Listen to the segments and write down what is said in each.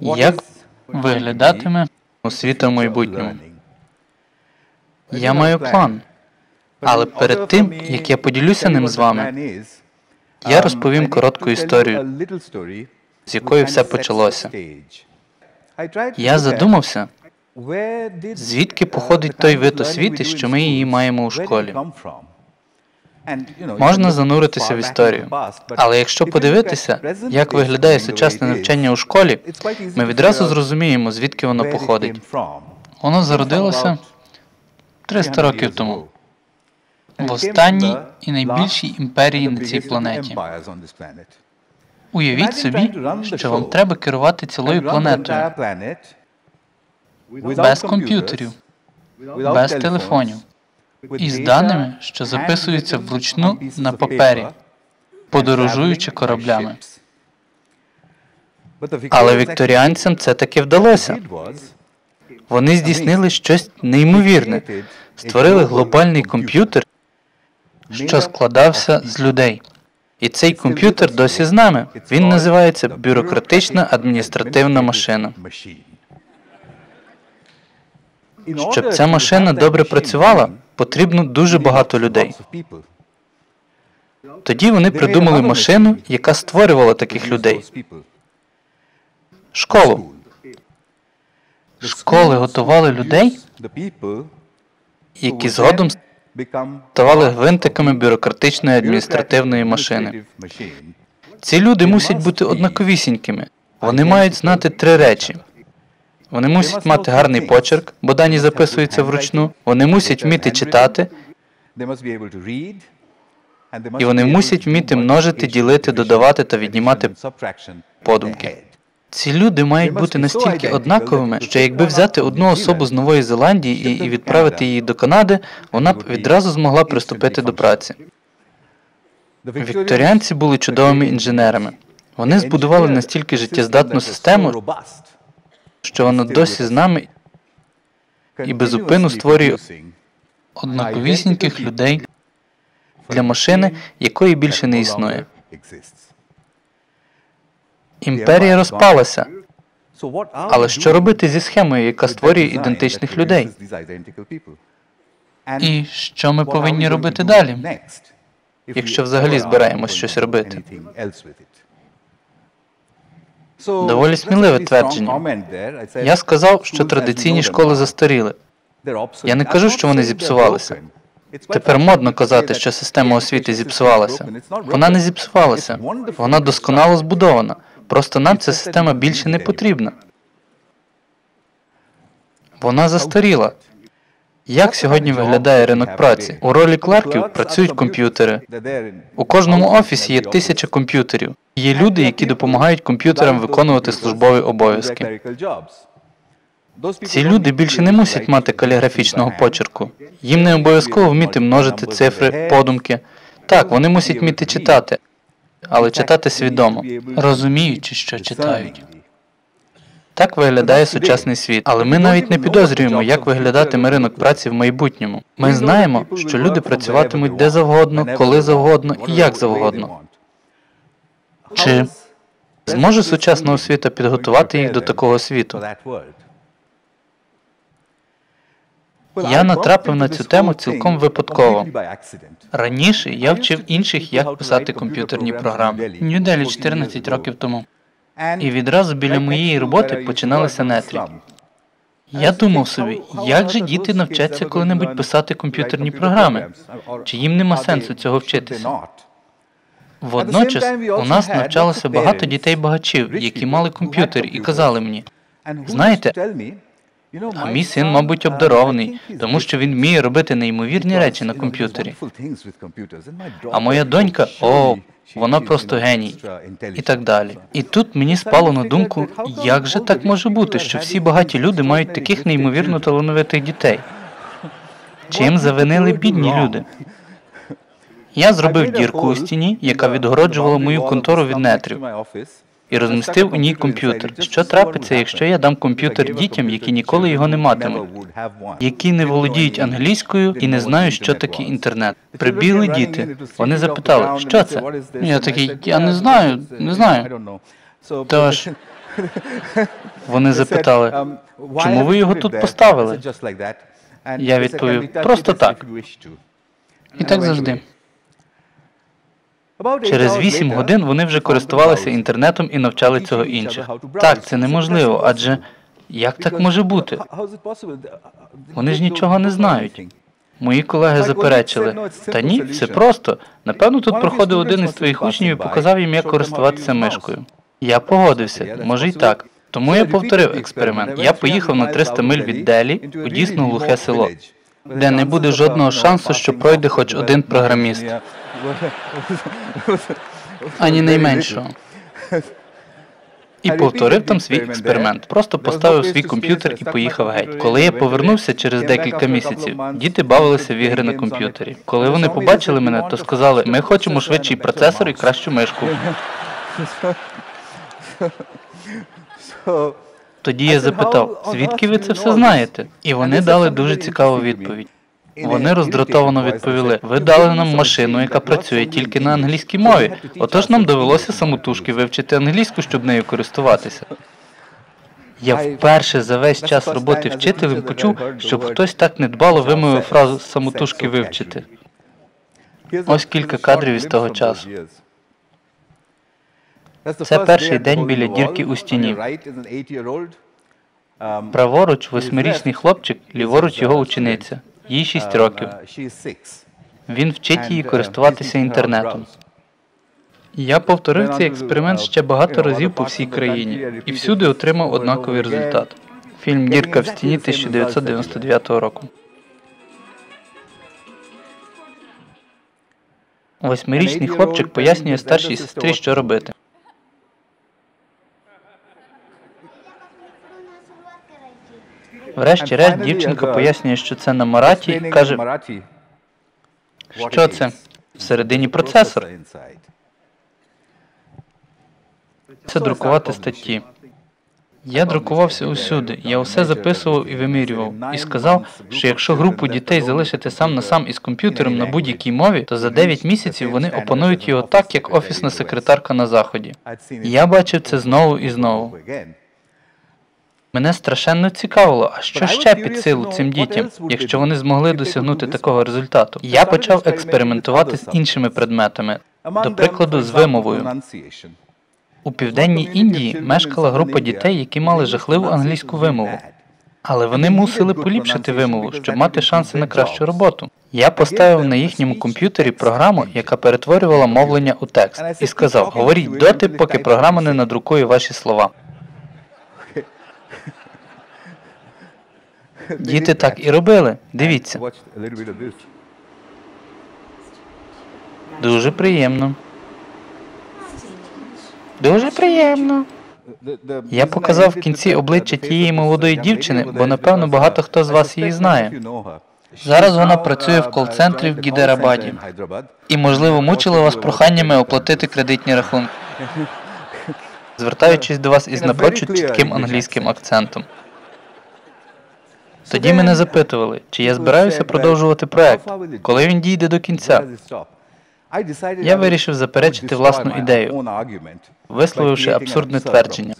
Як виглядатиме освіта в майбутньому? Я маю план, але перед тим, як я поділюся ним з вами, я розповім коротку історію, з якої все почалося. Я задумався, звідки походить той вид освіти, що ми її маємо у школі. Можна зануритися в історію, але якщо подивитися, як виглядає сучасне навчання у школі, ми відразу зрозуміємо, звідки воно походить. Воно зародилося 300 років тому. в останній і найбільшій імперії на цій планеті. Уявіть собі, що вам треба керувати цілою планетою. без комп'ютерів, без телефонів і з даними, що записуються вручну на папері, подорожуючи кораблями. Але вікторіанцям це таки вдалося. Вони здійснили щось неймовірне, створили глобальний комп'ютер, що складався з людей. І цей комп'ютер досі з нами. Він називається бюрократична адміністративна машина. Щоб ця машина добре працювала, потрібно дуже багато людей. Тоді вони придумали машину, яка створювала таких людей. Школу. Школи готували людей, які згодом ставали гвинтиками бюрократичної адміністративної машини. Ці люди мусять бути однаковісінькими. Вони мають знати три речі. Вони мусять мати гарний почерк, бо дані записуються вручну. Вони мусять вміти читати, і вони мусять вміти множити, ділити, додавати та віднімати подумки. Ці люди мають бути настільки однаковими, що якби взяти одну особу з Нової Зеландії і відправити її до Канади, вона б відразу змогла приступити до праці. Вікторіанці були чудовими інженерами. Вони збудували настільки життєздатну систему, що вона досі з нами і безупину створює однаковісіньких людей для машини, якої більше не існує. Імперія розпалася. Але що робити зі схемою, яка створює ідентичних людей? І що ми повинні робити далі, якщо взагалі збираємось щось робити? Доволі сміливе твердження. Я сказав, що традиційні школи застаріли. Я не кажу, що вони зіпсувалися. Тепер модно казати, що система освіти зіпсувалася. Вона не зіпсувалася. Вона досконало збудована. Просто нам ця система більше не потрібна. Вона застаріла. Як сьогодні виглядає ринок праці? У ролі кларків працюють комп'ютери. У кожному офісі є тисяча комп'ютерів. Є люди, які допомагають комп'ютерам виконувати службові обов'язки. Ці люди більше не мусять мати каліграфічного почерку. Їм не обов'язково вміти множити цифри, подумки. Так, вони мусять вміти читати, але читати свідомо, розуміючи, що читають. Так виглядає сучасний світ, але ми навіть не підозрюємо, як виглядатиме ринок праці в майбутньому. Ми знаємо, що люди працюватимуть де завгодно, коли завгодно і як завгодно. Чи зможе сучасна освіта підготувати їх до такого світу? Я натрапив на цю тему цілком випадково. Раніше я вчив інших, як писати комп'ютерні програми. Нью-Делі 14 років тому. І відразу біля моєї роботи починалися нетрі. Я думав собі, як же діти навчаться коли-небудь писати комп'ютерні програми? Чи їм нема сенсу цього вчитися? Водночас у нас навчалося багато дітей-багачів, які мали комп'ютер, і казали мені, знаєте, а мій син, мабуть, обдарований, тому що він вміє робити неймовірні речі на комп'ютері. А моя донька, о, вона просто геній. І так далі. І тут мені спало на думку, як же так може бути, що всі багаті люди мають таких неймовірно талановитих дітей? Чим завинили бідні люди? Я зробив дірку у стіні, яка відгороджувала мою контору від нетрів і розмістив у ній комп'ютер. Що трапиться, якщо я дам комп'ютер дітям, які ніколи його не матимуть, які не володіють англійською і не знають, що таке інтернет? Прибігли діти. Вони запитали, що це? Я такий, я не знаю, не знаю. Тож Вони запитали, um, чому ви його тут поставили? Я відповів, просто так. І так завжди. Через 8 годин вони вже користувалися інтернетом і навчали цього інших. Так, це неможливо, адже як так може бути? Вони ж нічого не знають. Мої колеги заперечили. Та ні, все просто. Напевно, тут проходив один із твоїх учнів і показав їм, як користуватися мишкою. Я погодився, може й так. Тому я повторив експеримент. Я поїхав на 300 миль від Делі у дійсно глухе село, де не буде жодного шансу, що пройде хоч один програміст. Ані найменшого. І повторив там свій експеримент. Просто поставив свій комп'ютер і поїхав геть. Коли я повернувся через декілька місяців, діти бавилися в ігри на комп'ютері. Коли вони побачили мене, то сказали: ми хочемо швидший процесор і кращу мишку. Тоді я запитав, звідки ви це все знаєте? І вони дали дуже цікаву відповідь. Вони роздратовано відповіли: ви дали нам машину, яка працює тільки на англійській мові. Отож нам довелося самотужки вивчити англійську, щоб нею користуватися. Я вперше за весь час роботи вчителем почув, щоб хтось так недбало вимовив фразу самотужки вивчити. Ось кілька кадрів із того часу. Це перший день біля дірки у стіні. Праворуч восьмирічний хлопчик, ліворуч його учениця. Їй 6 років. Він вчить її користуватися інтернетом. Я повторив цей експеримент ще багато разів по всій країні і всюди отримав однаковий результат. Фільм Дірка в стіні 1999 року. Восьмирічний хлопчик пояснює старшій сестрі, що робити. Врешті-решт дівчинка пояснює, що це на мараті, і каже, що це всередині процесор. Це друкувати статті. Я друкувався усюди, я усе записував і вимірював, і сказав, що якщо групу дітей залишити сам на сам із комп'ютером на будь-якій мові, то за 9 місяців вони опанують його так, як офісна секретарка на заході. Я бачив це знову і знову. Мене страшенно цікавило, а що ще під силу цим дітям, якщо вони змогли досягнути такого результату? Я почав експериментувати з іншими предметами, до прикладу, з вимовою. У південній Індії мешкала група дітей, які мали жахливу англійську вимову. Але вони мусили поліпшити вимову, щоб мати шанси на кращу роботу. Я поставив на їхньому комп'ютері програму, яка перетворювала мовлення у текст, і сказав: говоріть доти, поки програма не надрукує ваші слова. Діти так і робили. Дивіться. Дуже приємно. Дуже приємно. Я показав в кінці обличчя тієї молодої дівчини, бо напевно багато хто з вас її знає. Зараз вона працює в кол-центрі в Гідерабаді і, можливо, мучила вас проханнями оплатити кредитні рахунки, звертаючись до вас із напрочуд чітким англійським акцентом. Тоді мене запитували, чи я збираюся продовжувати проект, коли він дійде до кінця. Я вирішив заперечити власну ідею, висловивши абсурдне твердження.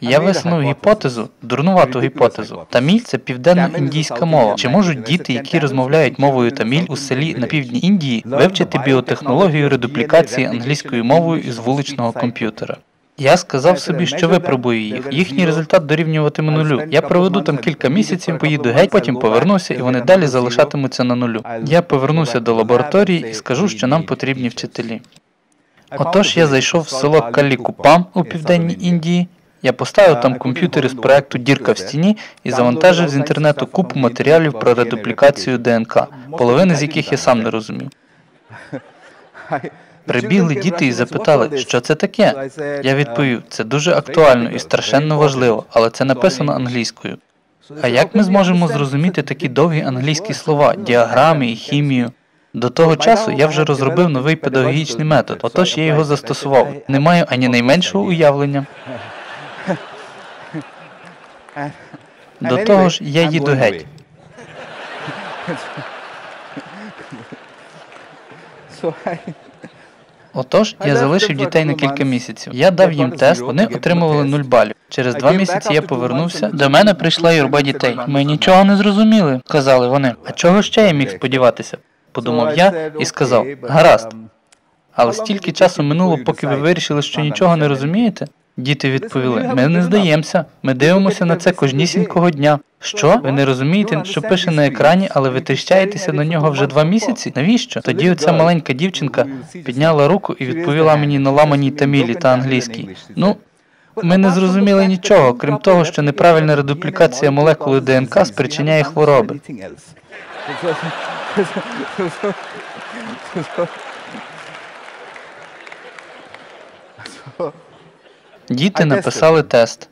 Я висунув гіпотезу, дурнувату гіпотезу. Таміль це південно-індійська мова. Чи можуть діти, які розмовляють мовою таміль у селі на півдні Індії, вивчити біотехнологію редуплікації англійською мовою із вуличного комп'ютера? Я сказав собі, що випробую їх. Їхній результат дорівнюватиме нулю. Я проведу там кілька місяців, поїду геть, потім повернуся, і вони далі залишатимуться на нулю. Я повернуся до лабораторії і скажу, що нам потрібні вчителі. Отож я зайшов в село Калікупам у південній Індії. Я поставив там комп'ютери з проекту Дірка в стіні і завантажив з інтернету купу матеріалів про редуплікацію ДНК, половини з яких я сам не розумів. Прибігли діти і запитали, що це таке. Я відповів, це дуже актуально і страшенно важливо, але це написано англійською. А як ми зможемо зрозуміти такі довгі англійські слова, діаграми і хімію? До того часу я вже розробив новий педагогічний метод, отож я його застосував. Не маю ані найменшого уявлення. До того ж, я їду геть. Отож, я залишив дітей на кілька місяців. Я дав їм тест, вони отримували нуль балів. Через два місяці я повернувся. До мене прийшла юрба дітей. Ми нічого не зрозуміли, казали вони. А чого ще я міг сподіватися? Подумав я і сказав: гаразд. Але стільки часу минуло, поки ви вирішили, що нічого не розумієте. Діти відповіли: ми не здаємося, ми дивимося на це кожнісінького дня. Що? Ви не розумієте, що пише на екрані, але ви тріщаєтеся на нього вже два місяці? Навіщо? Тоді оця маленька дівчинка підняла руку і відповіла мені на ламаній тамілі та англійській. Ну, ми не зрозуміли нічого, крім того, що неправильна редуплікація молекули ДНК спричиняє хвороби. Діти написали тест.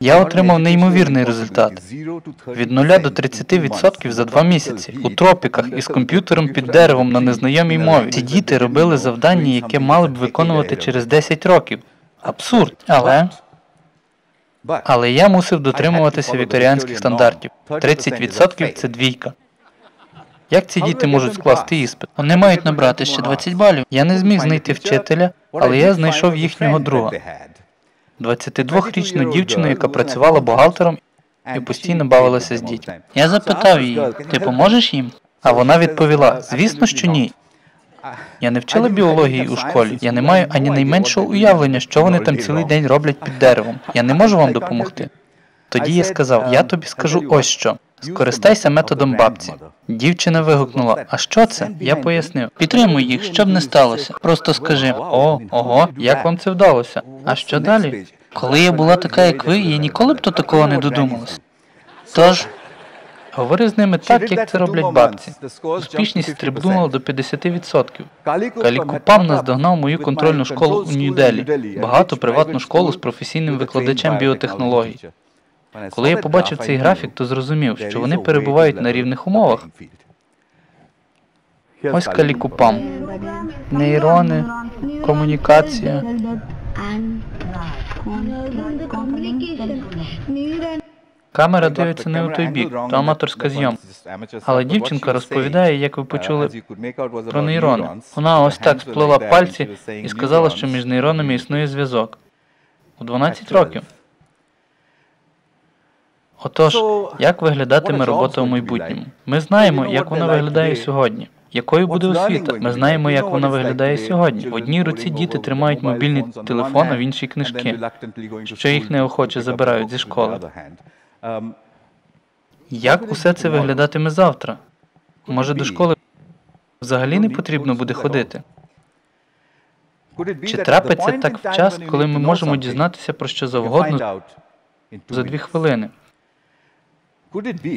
Я отримав неймовірний результат від 0 до 30% за два місяці у тропіках із комп'ютером під деревом на незнайомій мові. Ці діти робили завдання, яке мали б виконувати через 10 років. Абсурд, але але я мусив дотримуватися вікторіанських стандартів. 30% – це двійка. Як ці діти можуть скласти іспит? Вони мають набрати ще 20 балів. Я не зміг знайти вчителя, але я знайшов їхнього друга. 22-річну дівчину, яка працювала бухгалтером і постійно бавилася з дітьми. Я запитав її, ти поможеш їм? А вона відповіла: звісно, що ні. Я не вчила біології у школі. Я не маю ані найменшого уявлення, що вони там цілий день роблять під деревом. Я не можу вам допомогти. Тоді я сказав: я тобі скажу ось що. Скористайся методом бабці. Дівчина вигукнула: А що це? Я пояснив. Підтримуй їх, щоб не сталося. Просто скажи: О, ого, як вам це вдалося? А що далі? Коли я була така, як ви, я ніколи б до такого не додумалась. Тож. Говори з ними так, як це роблять бабці. Успішність стрибнула до 50%. Калікупам наздогнав мою контрольну школу у Нью-Делі, багату приватну школу з професійним викладачем біотехнологій. Коли я побачив цей графік, то зрозумів, що вони перебувають на рівних умовах. Ось калікупам. Нейрони, комунікація. Камера дивиться не у той бік, то аматорська зйомка. Але дівчинка розповідає, як ви почули про нейрони. Вона ось так сплела пальці і сказала, що між нейронами існує зв'язок. У 12 років. Отож, як виглядатиме робота у майбутньому? Ми знаємо, як вона виглядає сьогодні. Якою буде освіта? Ми знаємо, як вона виглядає сьогодні. В одній руці діти тримають мобільний телефон, а в іншій книжки, що їх неохоче забирають зі школи. Як усе це виглядатиме завтра? Може, до школи взагалі не потрібно буде ходити? Чи трапиться так в час, коли ми можемо дізнатися про що завгодно за дві хвилини?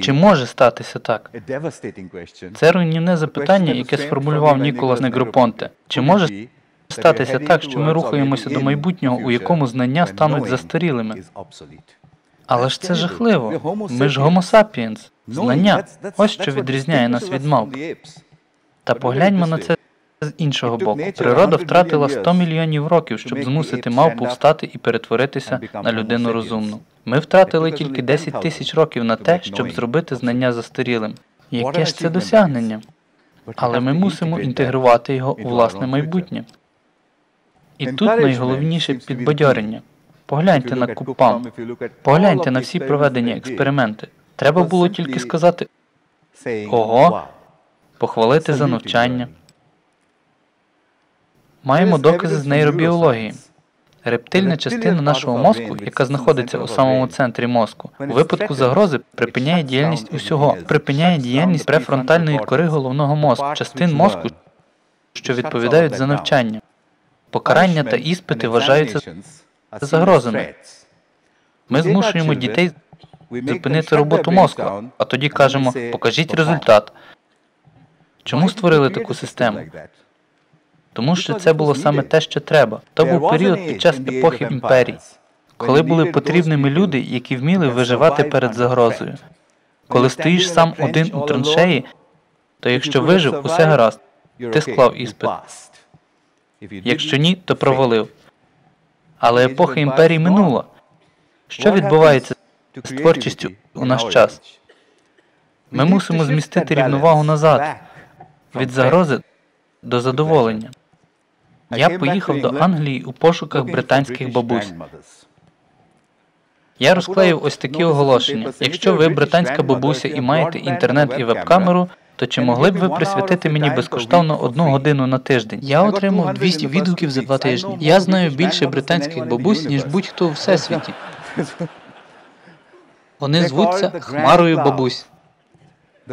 Чи може статися так? Це руйнівне запитання, яке сформулював Ніколас Негропонте. Чи може статися так, що ми рухаємося до майбутнього, у якому знання стануть застарілими? Але ж це жахливо. Ми ж гомо сапіенс. Знання. Ось що відрізняє нас від мавп. Та погляньмо на це з іншого боку. Природа втратила 100 мільйонів років, щоб змусити мавпу встати і перетворитися на людину розумну. Ми втратили тільки 10 тисяч років на те, щоб зробити знання застарілим. Яке ж це досягнення? Але ми мусимо інтегрувати його у власне майбутнє. І тут найголовніше підбадьорення. Погляньте на купам, погляньте на всі проведені експерименти. Треба було тільки сказати ого, похвалити за навчання. Маємо докази з нейробіології. Рептильна частина нашого мозку, яка знаходиться у самому центрі мозку, у випадку загрози припиняє діяльність усього, припиняє діяльність префронтальної кори головного мозку, частин мозку, що відповідають за навчання. Покарання та іспити вважаються загрозами. Ми змушуємо дітей зупинити роботу мозку, а тоді кажемо, покажіть результат. Чому створили таку систему? Тому що це було саме те, що треба. То був період під час епохи імперій, коли були потрібними люди, які вміли виживати перед загрозою. Коли стоїш сам один у траншеї, то якщо вижив, усе гаразд, ти склав іспит. Якщо ні, то провалив. Але епоха імперії минула. Що відбувається з творчістю у наш час? Ми мусимо змістити рівновагу назад від загрози до задоволення. Я поїхав до Англії у пошуках британських бабусь. Я розклеїв ось такі оголошення. Якщо ви британська бабуся і маєте інтернет і веб-камеру, то чи могли б ви присвятити мені безкоштовно одну годину на тиждень? Я отримав 200 відгуків за два тижні. Я знаю більше британських бабусь, ніж будь-хто у всесвіті. Вони звуться Хмарою бабусь.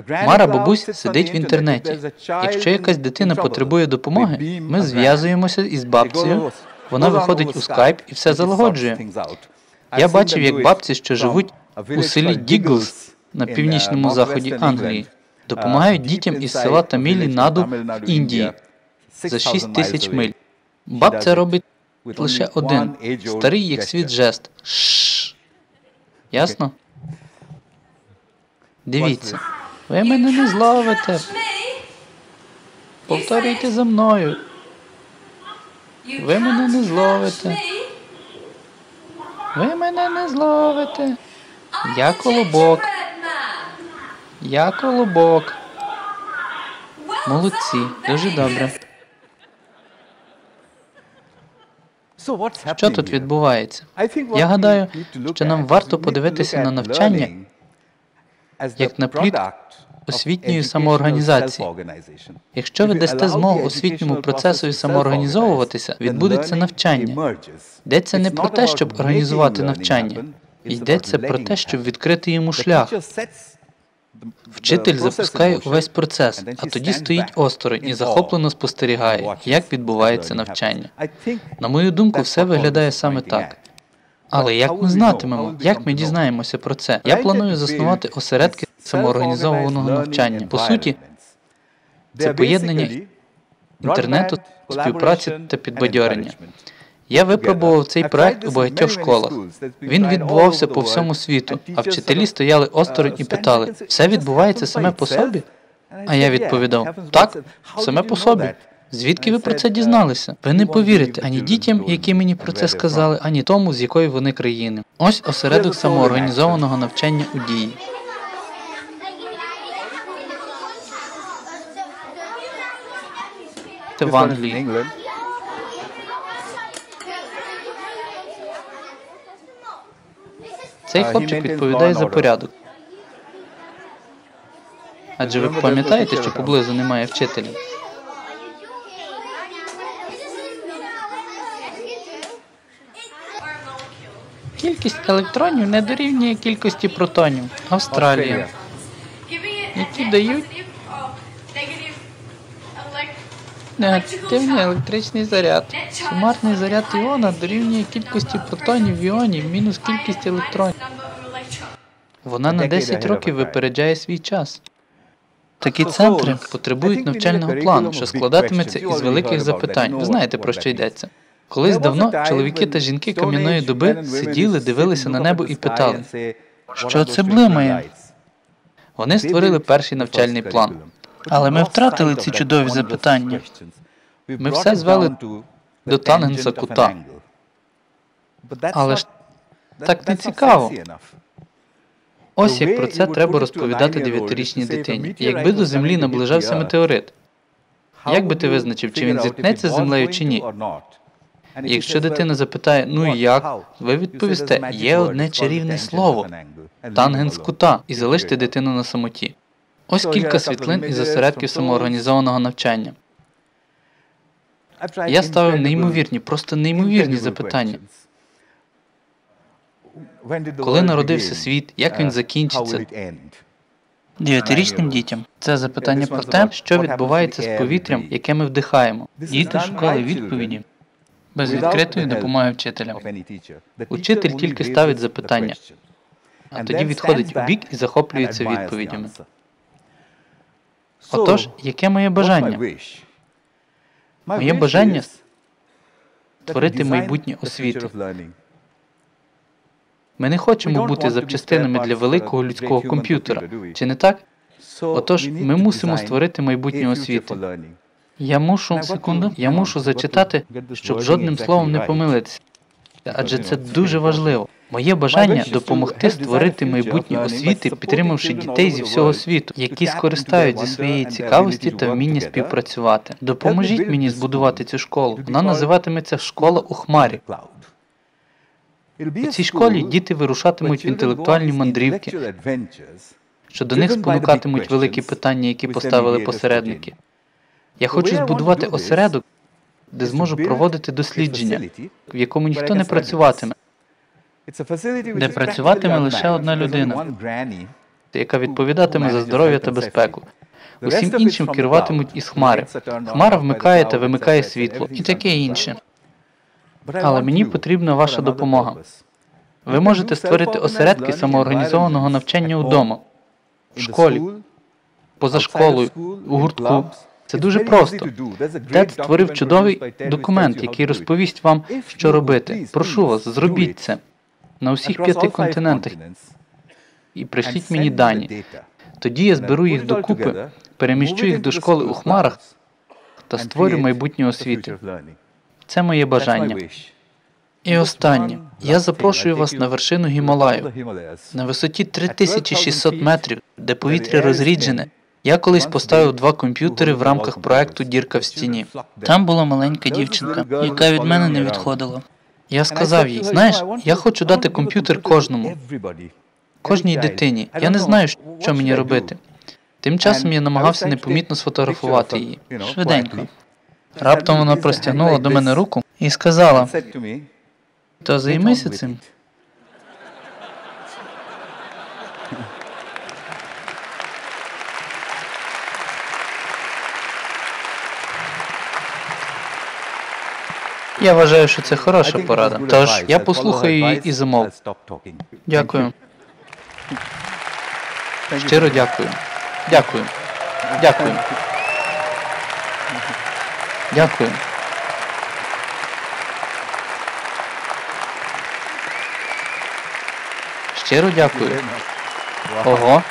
Мара бабусь сидить в інтернеті. Якщо якась дитина потребує допомоги, ми зв'язуємося із бабцею. Вона виходить у скайп і все залагоджує. Я бачив, як бабці, що живуть у селі Діглс на північному заході Англії, допомагають дітям із села Тамілі Наду в Індії за 6 тисяч миль. Бабця робить лише один старий як світ жест. Шш. Ясно? Дивіться. Ви мене не зловите. Повторюйте за мною. Ви мене не зловите. Ви мене не зловите. Я колобок. Я колобок. Молодці. Дуже добре. Що тут відбувається? Я гадаю, що нам варто подивитися на навчання як наплід освітньої самоорганізації. Якщо ви дасте змогу освітньому процесу самоорганізовуватися, відбудеться навчання. Йдеться не про те, щоб організувати навчання, йдеться про те, щоб відкрити йому шлях. Вчитель запускає увесь процес, а тоді стоїть осторонь і захоплено спостерігає, як відбувається навчання. На мою думку, все виглядає саме так. Але як ми знатимемо, як ми дізнаємося про це? Я планую заснувати осередки самоорганізованого навчання. По суті, це поєднання інтернету, співпраці та підбадьорення. Я випробував цей проект у багатьох школах. Він відбувався по всьому світу, а вчителі стояли осторонь і питали: все відбувається саме по собі? А я відповідав: так, саме по собі. Звідки ви про це дізналися? Ви не повірите ані дітям, які мені про це сказали, ані тому, з якої вони країни. Ось осередок самоорганізованого навчання у дії. В Англії. Цей хлопчик відповідає за порядок. Адже ви пам'ятаєте, що поблизу немає вчителів. Кількість електронів не дорівнює кількості протонів. Австралія. Які дають негативний електричний заряд. Сумарний заряд іона дорівнює кількості протонів в іоні мінус кількість електронів. Вона на 10 років випереджає свій час. Такі центри потребують навчального плану, що складатиметься із великих запитань. Ви знаєте, про що йдеться. Колись давно чоловіки та жінки кам'яної доби сиділи, дивилися на небо і питали, що це блимає. Вони створили перший навчальний план. Але ми втратили ці чудові запитання. Ми все звели до тангенса кута. Але ж так не цікаво. Ось як про це треба розповідати дев'ятирічній дитині. Якби до землі наближався метеорит, як би ти визначив, чи він зіткнеться з землею чи ні? Якщо дитина запитає, ну і як, ви відповісте, є одне чарівне слово тангенс кута, і залиште дитину на самоті. Ось кілька світлин із осередків самоорганізованого навчання. Я ставив неймовірні, просто неймовірні запитання. Коли народився світ, як він закінчиться? Дев'ятирічним дітям. Це запитання про те, що відбувається з повітрям, яке ми вдихаємо. Діти шукали відповіді без відкритої допомоги вчителям. Учитель тільки ставить запитання, а тоді відходить у бік і захоплюється відповідями. Отож, яке моє бажання? Моє бажання створити майбутнє освіту. Ми не хочемо бути запчастинами для великого людського комп'ютера. Чи не так? Отож, ми мусимо створити майбутнє освіту. Я мушу секунду, я мушу зачитати, щоб жодним словом не помилитися. адже це дуже важливо. Моє бажання допомогти створити майбутнє освіти, підтримавши дітей зі всього світу, які скористають зі своєї цікавості та вміння співпрацювати. Допоможіть мені збудувати цю школу. Вона називатиметься школа у хмарі. У цій школі діти вирушатимуть в інтелектуальні мандрівки, що до них спонукатимуть великі питання, які поставили посередники. Я хочу збудувати осередок, де зможу проводити дослідження, в якому ніхто не працюватиме, де працюватиме лише одна людина, яка відповідатиме за здоров'я та безпеку. Усім іншим керуватимуть із хмари. Хмара вмикає та вимикає світло і таке інше. Але мені потрібна ваша допомога. Ви можете створити осередки самоорганізованого навчання вдома, в школі, поза школою, у гуртку. Це дуже просто. Тед створив чудовий документ, який розповість вам, що робити. Прошу вас, зробіть це на усіх п'яти континентах і пришліть мені дані. Тоді я зберу їх докупи, переміщу їх до школи у хмарах та створю майбутню освіту. Це моє бажання. І останнє. Я запрошую вас на вершину Гімалаю. На висоті 3600 метрів, де повітря розріджене. Я колись поставив два комп'ютери в рамках проекту Дірка в стіні. Там була маленька дівчинка, яка від мене не відходила. Я сказав їй: знаєш, я хочу дати комп'ютер кожному, кожній дитині. Я не знаю, що мені робити. Тим часом я намагався непомітно сфотографувати її. Швиденько. Раптом вона простягнула до мене руку і сказала: то займися цим. Я вважаю, що це хороша порада. Тож я послухаю її і замовк. Дякую. Щиро дякую. Дякую. Дякую. Дякую. Щиро дякую. Ого.